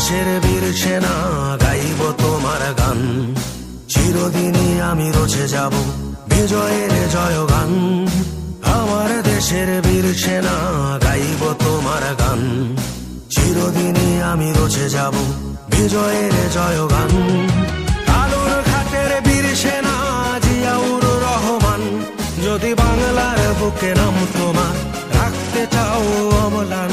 দেশের বীর সেনা গাইব তোমার গান। চিরদিনই আমি রচে যাব বিজয়ের জয় গান আমার দেশের বীর সেনা গাইব তোমার গান। চিরদিনই আমি রচে যাব বিজয়ের জয়গান। আলোর ঘাটের বীর সেনা জিয়াউর রহমান, যদি বাংলার বুকে নাম তোমার, রাখতে চাও অমলান।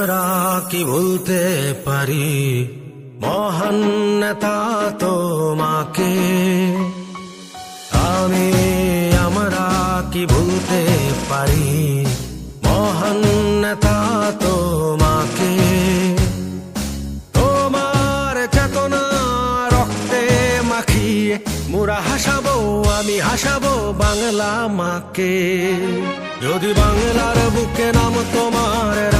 আমরা কি ভুলতে পারি? মহান নেতা তোমাকে। আমি, আমরা কি ভুলতে পারি? মহান নেতা তোমাকে। তোমার চেতনা রক্তে মাখিয়ে মুরা হাসাবো, আমি হাসাবো বাংলা মাকে। যদি বাংলার বুকে নাম তোমার